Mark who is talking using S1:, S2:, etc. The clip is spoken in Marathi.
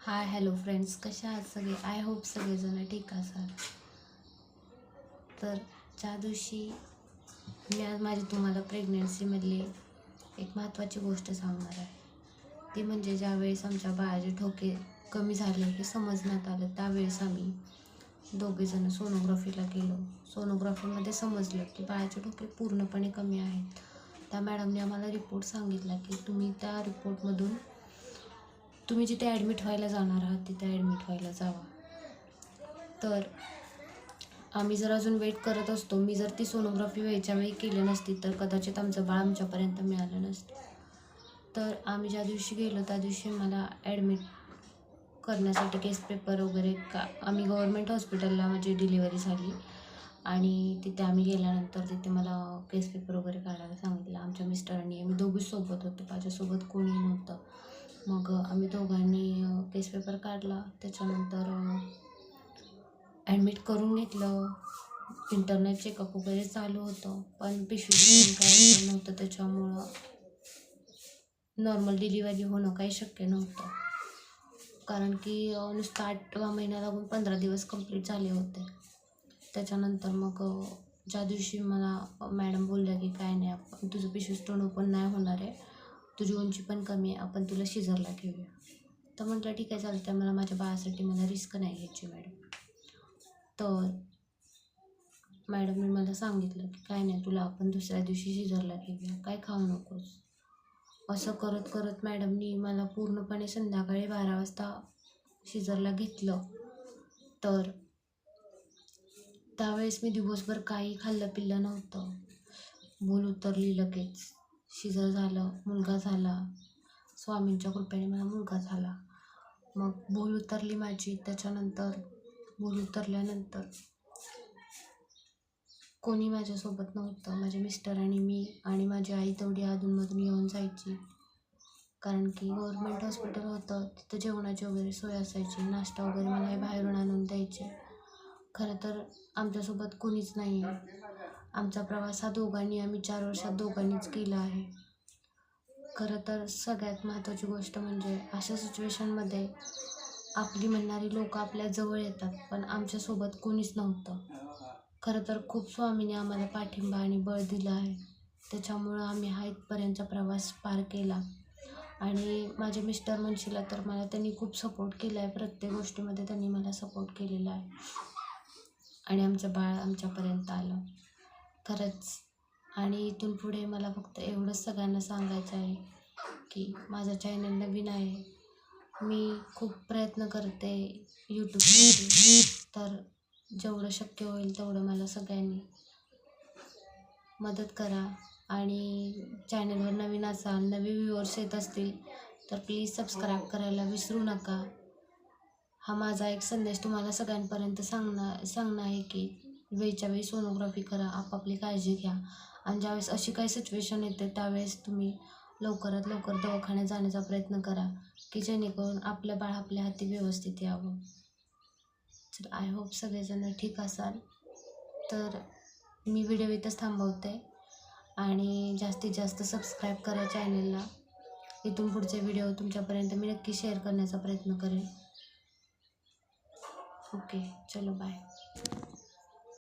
S1: हाय हॅलो फ्रेंड्स कशा आहात सगळे? आय होप सगळेजण ठीक असाल तर ज्या दिवशी मी आज माझी तुम्हाला प्रेग्नन्सीमधली एक महत्त्वाची गोष्ट सांगणार आहे. ती म्हणजे ज्यावेळेस आमच्या बाळाचे ठोके कमी झाले हे समजण्यात आलं त्यावेळेस आम्ही दोघेजणं सोनोग्राफीला गेलो. सोनोग्राफीमध्ये समजलं की बाळाचे ठोके पूर्णपणे कमी आहेत. त्या मॅडमने आम्हाला रिपोर्ट सांगितला की तुम्ही त्या रिपोर्टमधून तुम्ही जिथे ॲडमिट व्हायला जाणार आहात तिथे ॲडमिट व्हायला जावा. तर आम्ही जर अजून वेट करत असतो मी जर ती सोनोग्राफी वेळच्या वेळी केली नसती तर कदाचित आमचं बाळ आमच्यापर्यंत मिळालं नसतं. तर आम्ही ज्या दिवशी गेलो त्या दिवशी मला ॲडमिट करण्यासाठी केस पेपर वगैरे का आम्ही गव्हर्मेंट हॉस्पिटलला माझी डिलिव्हरी झाली. आणि तिथे आम्ही गेल्यानंतर तिथे मला केस पेपर वगैरे काढायला सांगितलं. आमच्या मिस्टरांनी आम्ही दोघीच सोबत होतो. माझ्यासोबत कोणी नव्हतं. मग आम्ही दोघांनी केस पेपर काढला. त्याच्यानंतर ॲडमिट करून घेतलं. इंटरनेट चेकअप वगैरे चालू होतं. पण पिशवी काय नव्हतं. त्याच्यामुळं नॉर्मल डिलिव्हरी होणं काही शक्य नव्हतं. कारण की नुसतं आठवा महिना लागून पंधरा दिवस कंप्लीट झाले होते. त्याच्यानंतर मग ज्या दिवशी मला मॅडम बोलल्या की काय नाही आपण तुझं पिशवी स्टोन ओपन नाही होणार आहे. तुझी उंची पण कमी आहे आपण तुला शिजरला घेऊया तर म्हटलं ठीक आहे चालतं मला माझ्या बाळासाठी मला रिस्क नाही घ्यायची मॅडम. तर मॅडमने मला सांगितलं की काय नाही तुला आपण दुसऱ्या दिवशी शिजरला घेऊया काय खाऊ नकोस. असं करत करत मॅडमनी मला पूर्णपणे संध्याकाळी बारा वाजता शिजरला घेतलं. तर त्यावेळेस मी दिवसभर काही खाल्लं पिल्लं नव्हतं. भूल उतरली लगेच. शिजर झालं मुलगा झाला स्वामींच्या कृपेने मला मुलगा झाला. मग भूल उतरली माझी त्याच्यानंतर भूल उतरल्यानंतर कोणी माझ्यासोबत नव्हतं. माझे मिस्टर आणि मी आणि माझी आई तेवढी अधूनमधून येऊन जायची. कारण की गव्हर्मेंट हॉस्पिटल होतं तिथं जेवणाची वगैरे सोय असायची नाश्ता वगैरे मला हे बाहेरून आणून द्यायचे. खरं तर आमच्यासोबत कोणीच नाही आहे आमचा प्रवास हा दोघांनी आम्ही चार वर्षात दोघांनीच केला आहे. खरं तर सगळ्यात महत्त्वाची गोष्ट म्हणजे अशा सिच्युएशनमध्ये आपली म्हणणारी लोक आपल्या जवळ येतात पण आमच्यासोबत कोणीच नव्हतं. खरं तर खूप स्वामीने आम्हाला पाठिंबा आणि बळ दिलं आहे. त्याच्यामुळं आम्ही हा इथपर्यंतचा प्रवास पार केला. आणि माझे मिस्टर म्हणशीला तर मला त्यांनी खूप सपोर्ट केला आहे प्रत्येक गोष्टीमध्ये त्यांनी मला सपोर्ट केलेला आहे. आणि आमचं बाळ आमच्यापर्यंत आलं. खरंच. आणि इथून पुढे मला फक्त एवढंच सगळ्यांना सांगायचं आहे की माझा चॅनल नवीन आहे. मी खूप प्रयत्न करते यूट्यूबसाठी तर जेवढं शक्य होईल तेवढं मला सगळ्यांनी मदत करा. आणि चॅनलवर नवीन असाल नवे व्ह्युअर्स येत असतील तर प्लीज सबस्क्राईब करायला विसरू नका. हा माझा एक संदेश तुम्हाला सगळ्यांपर्यंत सांगणं सांगणं आहे की वेळच्या वेळी सोनोग्राफी करा आपापली काळजी घ्या. आणि ज्यावेळेस अशी काही सिच्युएशन येते त्यावेळेस तुम्ही लवकरात लवकर दवाखान्यात जाण्याचा प्रयत्न करा की जेणेकरून आपलं बाळ आपल्या हाती व्यवस्थित यावं. तर आय होप सगळेजण ठीक असाल. तर मी व्हिडिओ इथंच थांबवते. आणि जास्तीत जास्त सबस्क्राईब करा चॅनेलला इथून पुढचे व्हिडिओ तुमच्यापर्यंत मी नक्की शेअर करण्याचा प्रयत्न करेन. ओके चलो बाय